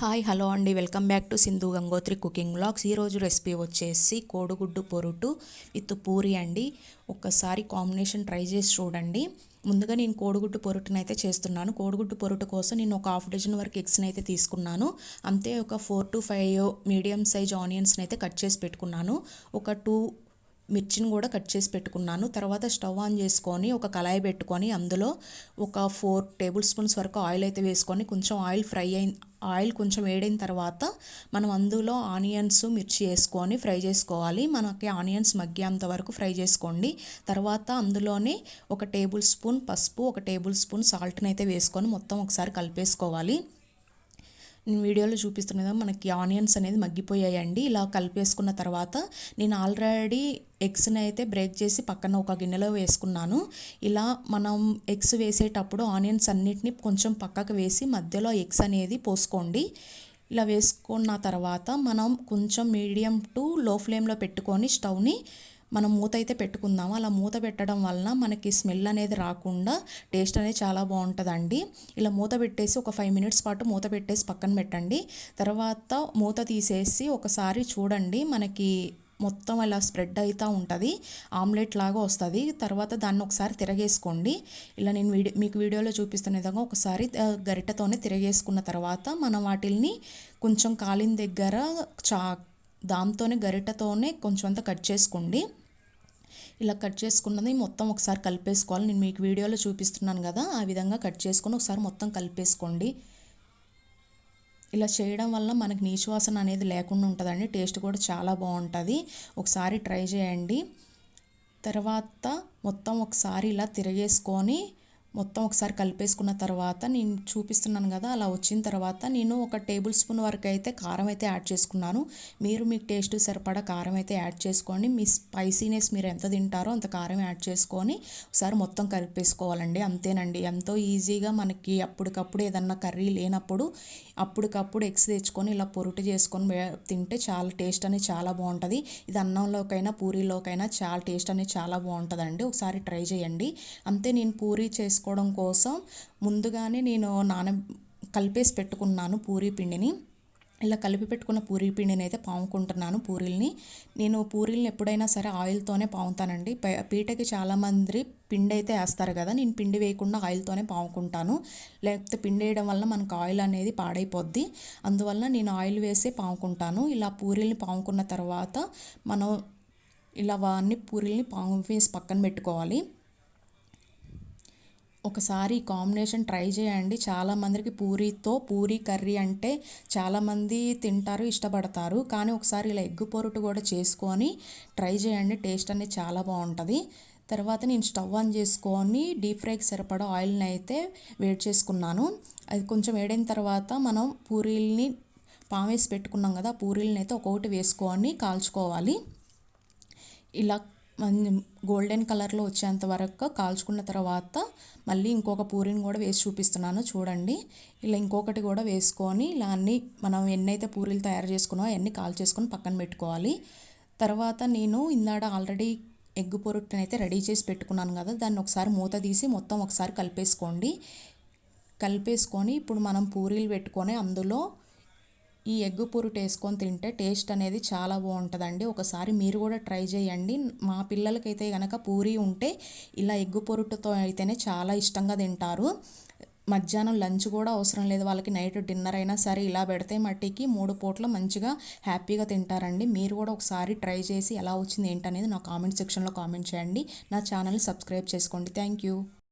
Hi hello అండి. Welcome back to Sindhu Gangotri cooking blogs. ఈరోజు recipe వచ్చేసి కోడిగుడ్డు పొరుటు విత్ పూరి అండి. ఒక్కసారి కాంబినేషన్ ట్రై చేసి చూడండి. ముందుగా నేను కోడిగుడ్డు పొరుటును అయితే చేస్తున్నాను. కోడిగుడ్డు పొరుటు కోసం నేను ఒక హాఫ్ డజన్ వరకు ఎగ్స్ని అయితే తీసుకున్నాను. అంతే ఒక four to five medium size ఆనియన్స్ని అయితే కట్ చేసి పెట్టుకున్నాను. ఒక టూ మిర్చిని కూడా కట్ చేసి పెట్టుకున్నాను. తర్వాత స్టవ్ ఆన్ చేసుకొని ఒక కళాయి పెట్టుకొని అందులో ఒక ఫోర్ టేబుల్ స్పూన్స్ వరకు ఆయిల్ అయితే వేసుకొని కొంచెం ఆయిల్ ఫ్రై అయిన ఆయిల్ కొంచెం వేడైన తర్వాత మనం అందులో ఆనియన్స్ మిర్చి వేసుకొని ఫ్రై చేసుకోవాలి. మనకి ఆనియన్స్ మగ్గేంత వరకు ఫ్రై చేసుకోండి. తర్వాత అందులోనే ఒక టేబుల్ స్పూన్ పసుపు ఒక టేబుల్ స్పూన్ సాల్ట్ని అయితే వేసుకొని మొత్తం ఒకసారి కలిపేసుకోవాలి. నేను వీడియోలో చూపిస్తున్నది మనకి ఆనియన్స్ అనేది మగ్గిపోయాయండి. ఇలా కలిపేసుకున్న తర్వాత నేను ఆల్రెడీ ఎగ్స్ని అయితే బ్రేక్ చేసి పక్కన ఒక గిన్నెలో వేసుకున్నాను. ఇలా మనం ఎగ్స్ వేసేటప్పుడు ఆనియన్స్ అన్నిటిని కొంచెం పక్కకు వేసి మధ్యలో ఎగ్స్ అనేది పోసుకోండి. ఇలా వేసుకున్న తర్వాత మనం కొంచెం మీడియం టు లో ఫ్లేమ్లో పెట్టుకొని స్టవ్ని మనం మూత అయితే పెట్టుకుందాము. అలా మూత పెట్టడం వలన మనకి స్మెల్ అనేది రాకుండా టేస్ట్ అనేది చాలా బాగుంటుందండి. ఇలా మూత పెట్టేసి ఒక ఫైవ్ మినిట్స్ పాటు మూత పెట్టేసి పక్కన పెట్టండి. తర్వాత మూత తీసేసి ఒకసారి చూడండి మనకి మొత్తం అలా స్ప్రెడ్ అవుతూ ఉంటుంది. ఆమ్లెట్ లాగా వస్తుంది. తర్వాత దాన్ని ఒకసారి తిరగేసుకోండి. ఇలా నేను వీడియో మీకు వీడియోలో చూపిస్తున్న విధంగా ఒకసారి గరిటతోనే తిరగేసుకున్న తర్వాత మనం వాటిల్ని కొంచెం కాలిన దగ్గర చా దాంతోనే గరిటతోనే కొంచెం అంతా కట్ చేసుకోండి. ఇలా కట్ చేసుకున్నది మొత్తం ఒకసారి కలిపేసుకోవాలి. నేను మీకు వీడియోలో చూపిస్తున్నాను కదా ఆ విధంగా కట్ చేసుకొని ఒకసారి మొత్తం కలిపేసుకోండి. ఇలా చేయడం వల్ల మనకి నీచువాసన అనేది లేకుండా ఉంటుందండి. టేస్ట్ కూడా చాలా బాగుంటుంది. ఒకసారి ట్రై చేయండి. తర్వాత మొత్తం ఒకసారి ఇలా తిరగేసుకొని మొత్తం ఒకసారి కలిపేసుకున్న తర్వాత నేను చూపిస్తున్నాను కదా అలా వచ్చిన తర్వాత నేను ఒక టేబుల్ స్పూన్ వరకు అయితే కారం అయితే యాడ్ చేసుకున్నాను. మీరు మీకు టేస్ట్ సరిపడా కారం అయితే యాడ్ చేసుకోండి. మీ స్పైసీనెస్ మీరు ఎంత తింటారో అంత కారం యాడ్ చేసుకొని ఒకసారి మొత్తం కలిపేసుకోవాలండి. అంతేనండి. ఎంతో ఈజీగా మనకి అప్పటికప్పుడు ఏదన్నా కర్రీ లేనప్పుడు అప్పటికప్పుడు ఎగ్స్ తెచ్చుకొని ఇలా పొరుటు చేసుకొని తింటే చాలా టేస్ట్ అనేది చాలా బాగుంటుంది. ఇది అన్నంలోకైనా పూరీలోకైనా చాలా టేస్ట్ అనేది చాలా బాగుంటుందండి. ఒకసారి ట్రై చేయండి. అంతే నేను పూరీ చేసుకోవడం కోసం ముందుగానే నేను నాన కలిపేసి పెట్టుకున్నాను పూరీ పిండిని. ఇలా కలిపి పెట్టుకున్న పూరీ పిండిని అయితే పాముకుంటున్నాను పూరీల్ని. నేను పూరీలను ఎప్పుడైనా సరే ఆయిల్తోనే పాముతానండి. పీటకి చాలామంది పిండి అయితే వేస్తారు కదా నేను పిండి వేయకుండా ఆయిల్తోనే పాముకుంటాను. లేకపోతే పిండి వేయడం వల్ల మనకు ఆయిల్ అనేది పాడైపోద్ది. అందువల్ల నేను ఆయిల్ వేసి పాముకుంటాను. ఇలా పూరీల్ని పాముకున్న తర్వాత మనం ఇలా అన్ని పూరీల్ని పాము వేసి పక్కన పెట్టుకోవాలి. ఒకసారి ఈ కాంబినేషన్ ట్రై చేయండి. చాలామందికి పూరీతో పూరీ కర్రీ అంటే చాలామంది తింటారు ఇష్టపడతారు. కానీ ఒకసారి ఇలా ఎగ్గు పొరుటు కూడా చేసుకొని ట్రై చేయండి. టేస్ట్ అనేది చాలా బాగుంటుంది. తర్వాత నేను స్టవ్ ఆన్ చేసుకొని డీప్ ఫ్రైకి సరిపడా ఆయిల్ని అయితే వేడి చేసుకున్నాను. అది కొంచెం వేడైన తర్వాత మనం పూరీల్ని పామేసి పెట్టుకున్నాం కదా పూరీలని అయితే ఒక్కొక్కటి వేసుకొని కాల్చుకోవాలి. ఇలా గోల్డెన్ కలర్లో వచ్చేంత వరకు కాల్చుకున్న తర్వాత మళ్ళీ ఇంకొక పూరిని కూడా వేసి చూపిస్తున్నాను చూడండి. ఇలా ఇంకొకటి కూడా వేసుకొని ఇలా అన్నీ మనం ఎన్నైతే పూరీలు తయారు చేసుకున్నామో అవన్నీ కాల్చేసుకొని పక్కన పెట్టుకోవాలి. తర్వాత నేను ఇందాడ ఆల్రెడీ ఎగ్ పొరుట్టుని అయితే రెడీ చేసి పెట్టుకున్నాను కదా దాన్ని ఒకసారి మూత తీసి మొత్తం ఒకసారి కలిపేసుకోండి. కలిపేసుకొని ఇప్పుడు మనం పూరీలు పెట్టుకొని అందులో ఈ ఎగ్గు పురుటేసుకొని వేసుకొని తింటే టేస్ట్ అనేది చాలా బాగుంటుందండి. ఒకసారి మీరు కూడా ట్రై చేయండి. మా పిల్లలకైతే కనుక పూరి ఉంటే ఇలా ఎగ్గు పొరుటుతో అయితేనే చాలా ఇష్టంగా తింటారు. మధ్యాహ్నం లంచ్ కూడా అవసరం లేదు. వాళ్ళకి నైట్ డిన్నర్ అయినా సరే ఇలా పెడితే మట్టికి మూడు పూట్ల మంచిగా హ్యాపీగా తింటారండి. మీరు కూడా ఒకసారి ట్రై చేసి ఎలా వచ్చింది ఏంటనేది నా కామెంట్ సెక్షన్లో కామెంట్ చేయండి. నా ఛానల్ సబ్స్క్రైబ్ చేసుకోండి. Thank you.